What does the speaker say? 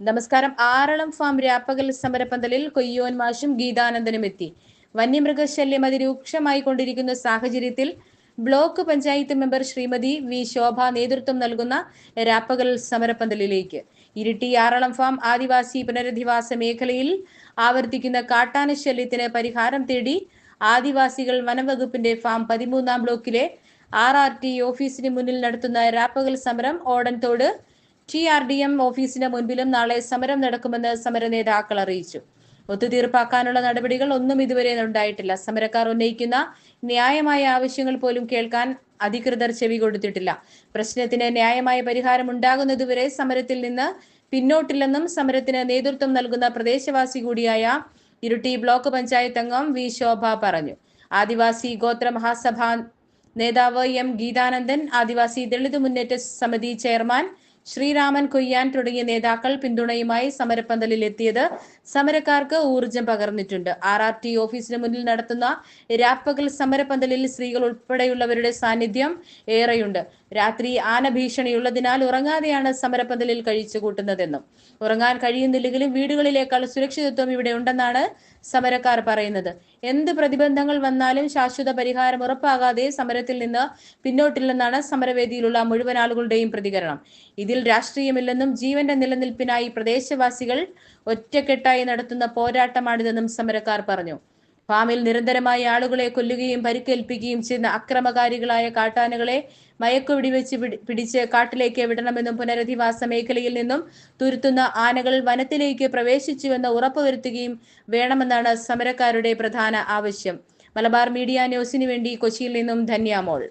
നമസ്കാരം. ആറളം ഫാം രാപ്പകൽ സമരപ്പന്തലിൽ കൊയ്യോൻ മാഷും ഗീതാനന്ദനും എത്തി. വന്യമൃഗശല്യം അതിരൂക്ഷമായി കൊണ്ടിരിക്കുന്ന സാഹചര്യത്തിൽ block panchayat member Shrimati V Shobha നേതൃത്വം നൽകുന്ന രാപ്പകൽ സമരപ്പന്തലിലേക്ക്. ഇരിട്ടി ആറളം ഫാം ആദിവാസി പുനരധിവാസ മേഖലയിൽ ആവർത്തിക്കുന്ന കാട്ടാന ശല്യത്തിന് പരിഹാരം തേടി ആദിവാസികൾ വനംവകുപ്പിന്റെ ഫാം പതിമൂന്നാം ബ്ലോക്കിലെ ആർ ആർ ടി ഓഫീസിന് മുന്നിൽ നടത്തുന്ന രാപ്പകൽ സമരം Odanthode T R D M ഓഫീസിന് മുൻപിലും നാളെ സമരം നടക്കുമെന്ന് സമര നേതാക്കൾ അറിയിച്ചു. ഒത്തുതീർപ്പാക്കാനുള്ള നടപടികൾ ഒന്നും ഇതുവരെ ഉണ്ടായിട്ടില്ല. സമരക്കാർ ഉന്നയിക്കുന്ന ന്യായമായ ആവശ്യങ്ങൾ പോലും കേൾക്കാൻ അധികൃതർ ചെവി കൊടുത്തിട്ടില്ല. പ്രശ്നത്തിന് ന്യായമായ പരിഹാരം ഉണ്ടാകുന്നതുവരെ സമരത്തിൽ നിന്ന് പിന്നോട്ടില്ലെന്നും സമരത്തിന് നേതൃത്വം നൽകുന്ന പ്രദേശവാസി കൂടിയായ ഇരുട്ടി ബ്ലോക്ക് പഞ്ചായത്ത് അംഗം വി ശോഭ പറഞ്ഞു. ആദിവാസി ഗോത്ര മഹാസഭ നേതാവ് എം ഗീതാനന്ദൻ ആദിവാസി ദളിത് മുന്നേറ്റ സമിതി ചെയർമാൻ ശ്രീരാമൻ കൊയ്യാൻ തുടങ്ങിയ നേതാക്കൾ പിന്തുണയുമായി സമരപ്പന്തലിൽ എത്തിയത് സമരക്കാർക്ക് ഊർജം പകർന്നിട്ടുണ്ട്. ആർ ആർ ടി ഓഫീസിന് മുന്നിൽ നടത്തുന്ന രാപ്പകൽ സമരപ്പന്തലിൽ സ്ത്രീകൾ ഉൾപ്പെടെയുള്ളവരുടെ സാന്നിധ്യം ഏറെയുണ്ട്. രാത്രി ആന ഭീഷണിയുള്ളതിനാൽ ഉറങ്ങാതെയാണ് സമരപ്പന്തലിൽ കഴിച്ചു കൂട്ടുന്നതെന്നും ഉറങ്ങാൻ കഴിയുന്നില്ലെങ്കിലും വീടുകളിലേക്കാൾ സുരക്ഷിതത്വം ഇവിടെ ഉണ്ടെന്നാണ് സമരക്കാർ പറയുന്നത്. എന്ത് പ്രതിബന്ധങ്ങൾ വന്നാലും ശാശ്വത പരിഹാരം ഉറപ്പാകാതെ സമരത്തിൽ നിന്ന് പിന്നോട്ടില്ലെന്നാണ് സമരവേദിയിലുള്ള മുഴുവൻ ആളുകളുടെയും പ്രതികരണം. ഇതിൽ രാഷ്ട്രീയമില്ലെന്നും ജീവന്റെ നിലനിൽപ്പിനായി പ്രദേശവാസികൾ ഒറ്റക്കെട്ടായി നടത്തുന്ന പോരാട്ടമാണിതെന്നും സമരക്കാർ പറഞ്ഞു. ഫാമിൽ നിരന്തരമായി ആളുകളെ കൊല്ലുകയും പരിക്കേൽപ്പിക്കുകയും ചെയ്യുന്ന അക്രമകാരികളായ കാട്ടാനകളെ മയക്കു വെച്ച് പിടിച്ച് കാട്ടിലേക്ക് വിടണമെന്നും പുനരധിവാസ മേഖലയിൽ നിന്നും തുരുത്തുന്ന ആനകൾ വനത്തിലേക്ക് പ്രവേശിച്ചുവെന്ന് ഉറപ്പുവരുത്തുകയും വേണമെന്നാണ് സമരക്കാരുടെ പ്രധാന ആവശ്യം. മലബാർ മീഡിയ ന്യൂസിനു വേണ്ടി കൊച്ചിയിൽ നിന്നും ധന്യാമോൾ